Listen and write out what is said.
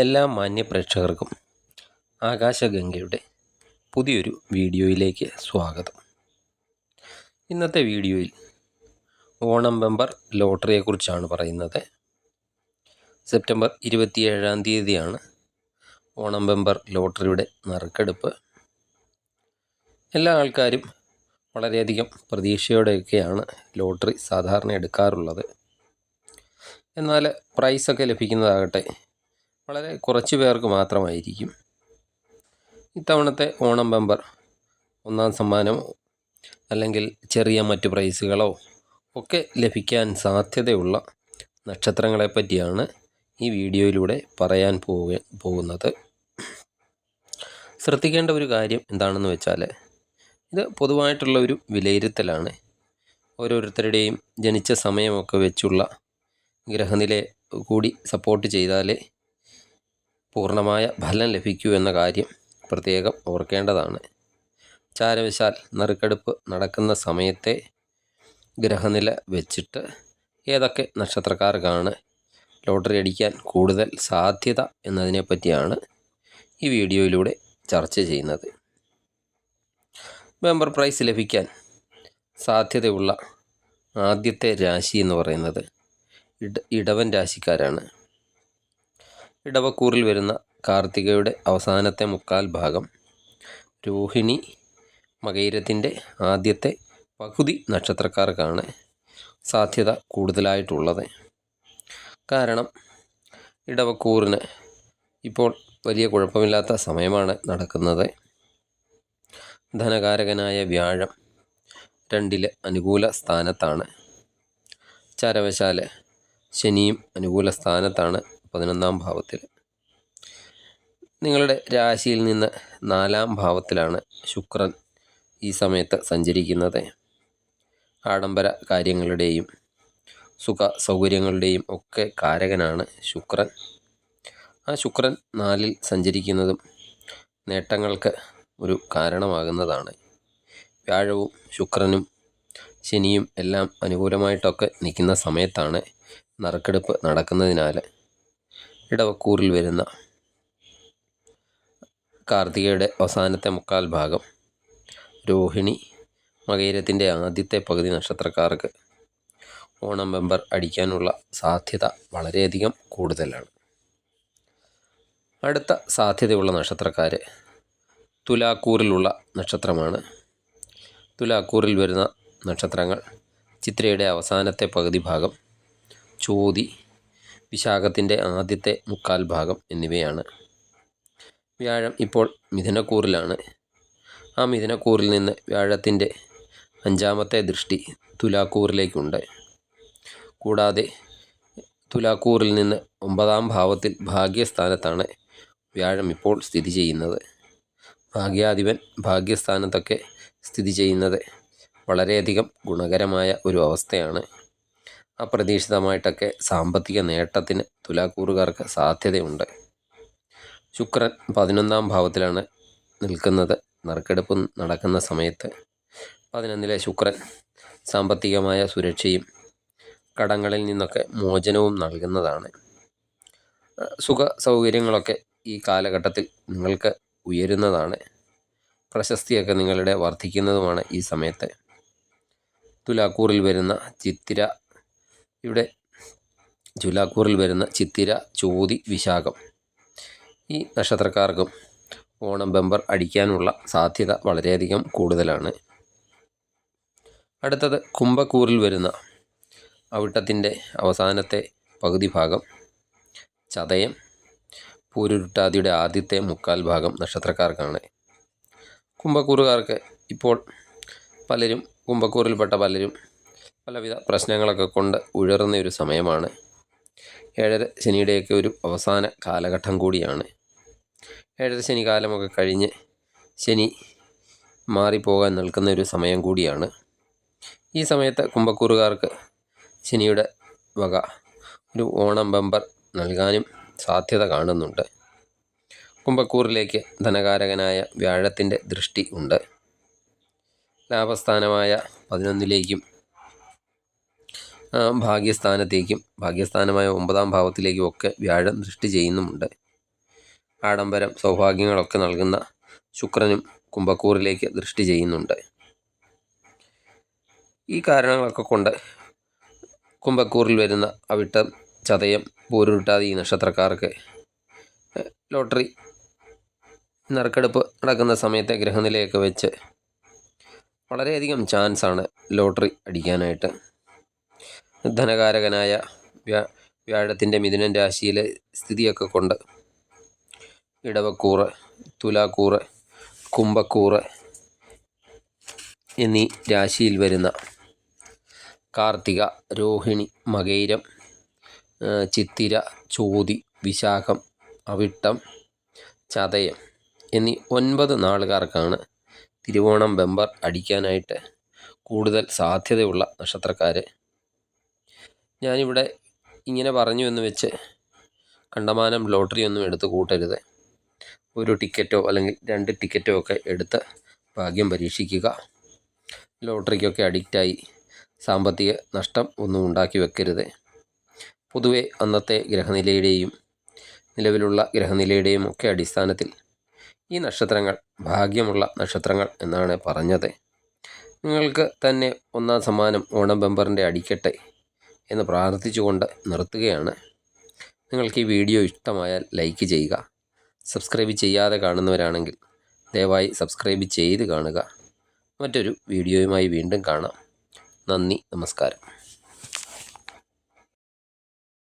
എല്ലാ മാന്യ പ്രേക്ഷകർക്കും ആകാശഗംഗയുടെ പുതിയൊരു വീഡിയോയിലേക്ക് സ്വാഗതം. ഇന്നത്തെ വീഡിയോയിൽ ഓണം ബമ്പർ ലോട്ടറിയെക്കുറിച്ചാണ് പറയുന്നത്. സെപ്റ്റംബർ ഇരുപത്തിയേഴാം തീയതിയാണ് ഓണം ബമ്പർ ലോട്ടറിയുടെ നറുക്കെടുപ്പ്. എല്ലാ ആൾക്കാരും വളരെയധികം പ്രതീക്ഷയോടെയൊക്കെയാണ് ലോട്ടറി സാധാരണ എടുക്കാറുള്ളത്. എന്നാൽ പ്രൈസൊക്കെ ലഭിക്കുന്നതാകട്ടെ വളരെ കുറച്ച് പേർക്ക് മാത്രമായിരിക്കും. ഇത്തവണത്തെ ഓണം ബമ്പർ ഒന്നാം സമ്മാനം അല്ലെങ്കിൽ ചെറിയ മറ്റു പ്രൈസുകളോ ഒക്കെ ലഭിക്കാൻ സാധ്യതയുള്ള നക്ഷത്രങ്ങളെ പറ്റിയാണ് ഈ വീഡിയോയിലൂടെ പറയാൻ പോവുക പോകുന്നത്. ശ്രദ്ധിക്കേണ്ട ഒരു കാര്യം എന്താണെന്ന് വെച്ചാൽ ഇത് പൊതുവായിട്ടുള്ള ഒരു വിലയിരുത്തലാണ്. ഓരോരുത്തരുടെയും ജനിച്ച സമയമൊക്കെ വെച്ചുള്ള ഗ്രഹനില കൂടി സപ്പോർട്ട് ചെയ്താലേ പൂർണമായ ഫലം ലഭിക്കൂ എന്ന കാര്യം പ്രത്യേകം ഓർക്കേണ്ടതാണ്. ചാരവശാൽ നറുക്കെടുപ്പ് നടക്കുന്ന സമയത്തെ ഗ്രഹനില വെച്ചിട്ട് ഏതൊക്കെ നക്ഷത്രക്കാർക്കാണ് ലോട്ടറി അടിക്കാൻ കൂടുതൽ സാധ്യത എന്നതിനെ പറ്റിയാണ് ഈ വീഡിയോയിലൂടെ ചർച്ച ചെയ്യുന്നത്. മെമ്പർ പ്രൈസ് ലഭിക്കാൻ സാധ്യതയുള്ള ആദ്യത്തെ രാശി എന്ന് പറയുന്നത് ഇട ഇടവൻ രാശിക്കാരാണ്. ഇടവക്കൂറിൽ വരുന്ന കാർത്തികയുടെ അവസാനത്തെ മുക്കാൽ ഭാഗം രോഹിണി മകൈരത്തിന്റെ ആദ്യത്തെ പകുതി നക്ഷത്രക്കാർക്കാണ് സാധ്യത കൂടുതലായിട്ടുള്ളത്. കാരണം ഇടവക്കൂറിന് ഇപ്പോൾ വലിയ കുഴപ്പമില്ലാത്ത സമയമാണ് നടക്കുന്നത്. ധനകാരകനായ വ്യാഴം രണ്ടിലെ അനുകൂല സ്ഥാനത്താണ്. ചരവശാൽ ശനിയും അനുകൂല സ്ഥാനത്താണ്. പതിനൊന്നാം ഭാവത്തിൽ. നിങ്ങളുടെ രാശിയിൽ നിന്ന് നാലാം ഭാവത്തിലാണ് ശുക്രൻ ഈ സമയത്ത് സഞ്ചരിക്കുന്നത്. ആഡംബര കാര്യങ്ങളുടെയും സുഖ സൗകര്യങ്ങളുടെയും ഒക്കെ കാരകനാണ് ശുക്രൻ. ആ ശുക്രൻ നാലിൽ സഞ്ചരിക്കുന്നതും നേട്ടങ്ങൾക്ക് ഒരു കാരണമാകുന്നതാണ്. വ്യാഴവും ശുക്രനും ശനിയും എല്ലാം അനുകൂലമായിട്ടൊക്കെ നിൽക്കുന്ന സമയത്താണ് നറുക്കെടുപ്പ് നടക്കുന്നതിനാൽ ഇടവക്കൂറിൽ വരുന്ന കാർത്തികയുടെ അവസാനത്തെ മുക്കാൽ ഭാഗം. രോഹിണി മകയിരത്തിന്റെ ആദ്യത്തെ പകുതി നക്ഷത്രക്കാർക്ക് ഓണം മെമ്പർ അടിക്കാനുള്ള സാധ്യത വളരെയധികം കൂടുതലാണ്. അടുത്ത സാധ്യതയുള്ള നക്ഷത്രക്കാർ തുലാക്കൂറിലുള്ള നക്ഷത്രമാണ്. തുലാക്കൂറിൽ വരുന്ന നക്ഷത്രങ്ങൾ ചിത്രയുടെ അവസാനത്തെ പകുതി ഭാഗം. ചോതി വിശാഖത്തിന്റെ ആദ്യത്തെ മുക്കാൽ ഭാഗം എന്നിവയാണ്. വ്യാഴം ഇപ്പോൾ മിഥുനക്കൂറിലാണ്. ആ മിഥുനക്കൂറിൽ നിന്ന് വ്യാഴത്തിന്റെ അഞ്ചാമത്തെ ദൃഷ്ടി തുലാക്കൂറിലേക്കുണ്ട്. കൂടാതെ തുലാക്കൂറിൽ നിന്ന് ഒമ്പതാം ഭാവത്തിൽ ഭാഗ്യസ്ഥാനത്താണ് വ്യാഴം ഇപ്പോൾ സ്ഥിതി ചെയ്യുന്നത്. ഭാഗ്യാധിപൻ ഭാഗ്യസ്ഥാനത്തൊക്കെ സ്ഥിതി ചെയ്യുന്നത് വളരെയധികം ഗുണകരമായ ഒരു അവസ്ഥയാണ്. അപ്രതീക്ഷിതമായിട്ടൊക്കെ സാമ്പത്തിക നേട്ടത്തിന് തുലാക്കൂറുകാർക്ക് സാധ്യതയുണ്ട്. ശുക്രൻ പതിനൊന്നാം ഭാവത്തിലാണ് നിൽക്കുന്നത്. നറുക്കെടുപ്പ് നടക്കുന്ന സമയത്ത് പതിനൊന്നിലെ ശുക്രൻ സാമ്പത്തികമായ സുരക്ഷയും കടങ്ങളിൽ നിന്നൊക്കെ മോചനവും നൽകുന്നതാണ്. സുഖ സൗകര്യങ്ങളൊക്കെ ഈ കാലഘട്ടത്തിൽ നിങ്ങൾക്ക് ഉയരുന്നതാണ്. പ്രശസ്തിയൊക്കെ നിങ്ങളുടെ വർദ്ധിക്കുന്നതുമാണ് ഈ സമയത്ത്. തുലാക്കൂറിൽ വരുന്ന ചിത്തിര ഇവിടെ ജുലാക്കൂറിൽ വരുന്ന ചിത്തിര ചോതി വിശാഖം. ഈ നക്ഷത്രക്കാർക്കും ഓണം ബമ്പർ അടിക്കാനുള്ള സാധ്യത വളരെയധികം കൂടുതലാണ്. അടുത്തത് കുംഭക്കൂറിൽ വരുന്ന അവിട്ടത്തിന്റെ അവസാനത്തെ പകുതി ഭാഗം ചതയം പൂരുരുട്ടാതിയുടെ ആദ്യത്തെ മുക്കാൽ ഭാഗം നക്ഷത്രക്കാർക്കാണ്. കുംഭക്കൂറുകാർക്ക് ഇപ്പോൾ പലരും കുംഭക്കൂറിൽപ്പെട്ട പലരും പലവിധ പ്രശ്നങ്ങളൊക്കെ കൊണ്ട് ഉഴറുന്ന ഒരു സമയമാണ്. ഏഴര ശനിയുടെയൊക്കെ ഒരു അവസാന കാലഘട്ടം കൂടിയാണ്. ഏഴര ശനി കാലമൊക്കെ കഴിഞ്ഞ് ശനി മാറിപ്പോകാൻ നിൽക്കുന്ന ഒരു സമയം കൂടിയാണ്. ഈ സമയത്ത് കുംഭക്കൂറുകാർക്ക് ശനിയുടെ വക ഒരു ഓണം ബമ്പർ നൽകാനും സാധ്യത കാണുന്നുണ്ട്. കുംഭക്കൂറിലേക്ക് ധനകാരകനായ വ്യാഴത്തിന്റെ ദൃഷ്ടി ഉണ്ട്. ലാഭസ്ഥാനമായ പതിനൊന്നിലേക്കും ഭാഗ്യസ്ഥാനത്തേക്കും ഭാഗ്യസ്ഥാനമായ ഒമ്പതാം ഭാവത്തിലേക്കും ഒക്കെ വ്യാഴം ദൃഷ്ടി ചെയ്യുന്നുമുണ്ട്. ആഡംബരം സൗഭാഗ്യങ്ങളൊക്കെ നൽകുന്ന ശുക്രനും കുംഭക്കൂറിലേക്ക് ദൃഷ്ടി ചെയ്യുന്നുണ്ട്. ഈ കാരണങ്ങളൊക്കെ കൊണ്ട് കുംഭക്കൂറിൽ വരുന്ന അവിട്ടം ചതയം പൂരുരുട്ടാതി ഈ നക്ഷത്രക്കാർക്ക് ലോട്ടറി നറുക്കെടുപ്പ് നടക്കുന്ന സമയത്തെ ഗ്രഹനിലയൊക്കെ വെച്ച് വളരെയധികം ചാൻസാണ് ലോട്ടറി അടിക്കാനായിട്ട്. ധനകാരകനായ വ്യാ വ്യാഴത്തിന്റെ മിഥുനൻ രാശിയിലെ സ്ഥിതിയൊക്കെ കൊണ്ട് ഇടവക്കൂറ് തുലാക്കൂറ് കുംഭക്കൂറ് എന്നീ രാശിയിൽ വരുന്ന കാർത്തിക രോഹിണി മകൈരം ചിത്തിര ചോതി വിശാഖം അവിട്ടം ചതയം എന്നീ ഒൻപത് നാളുകാർക്കാണ് തിരുവോണം ബെമ്പർ അടിക്കാനായിട്ട് കൂടുതൽ സാധ്യതയുള്ള നക്ഷത്രക്കാർ ഞാനിവിടെ ഇങ്ങനെ പറഞ്ഞു എന്ന് വെച്ച് കണ്ടമാനം ലോട്ടറി ഒന്നും എടുത്ത് കൂട്ടരുത്. ഒരു ടിക്കറ്റോ അല്ലെങ്കിൽ രണ്ട് ടിക്കറ്റോ ഒക്കെ എടുത്ത് ഭാഗ്യം പരീക്ഷിക്കുക. ലോട്ടറിക്കൊക്കെ അഡിക്റ്റായി സാമ്പത്തിക നഷ്ടം ഒന്നും ഉണ്ടാക്കി വെക്കരുത്. പൊതുവെ അന്നത്തെ ഗ്രഹനിലയുടെയും നിലവിലുള്ള ഗ്രഹനിലയുടെയും ഒക്കെ അടിസ്ഥാനത്തിൽ ഈ നക്ഷത്രങ്ങൾ ഭാഗ്യമുള്ള നക്ഷത്രങ്ങൾ എന്നാണ് പറഞ്ഞത്. നിങ്ങൾക്ക് തന്നെ ഒന്നാം സമ്മാനം ഓണം ബമ്പറിന്റെ അടിക്കട്ടെ. എന്ന് പ്രാർത്ഥിച്ചുകൊണ്ട് നിർത്തുകയാണ്. നിങ്ങൾക്ക് ഈ വീഡിയോ ഇഷ്ടമായാൽ ലൈക്ക് ചെയ്യുക. സബ്സ്ക്രൈബ് ചെയ്യാതെ കാണുന്നവരാണെങ്കിൽ ദയവായി സബ്സ്ക്രൈബ് ചെയ്ത് കാണുക. മറ്റൊരു വീഡിയോയുമായി വീണ്ടും കാണാം. നന്ദി നമസ്കാരം.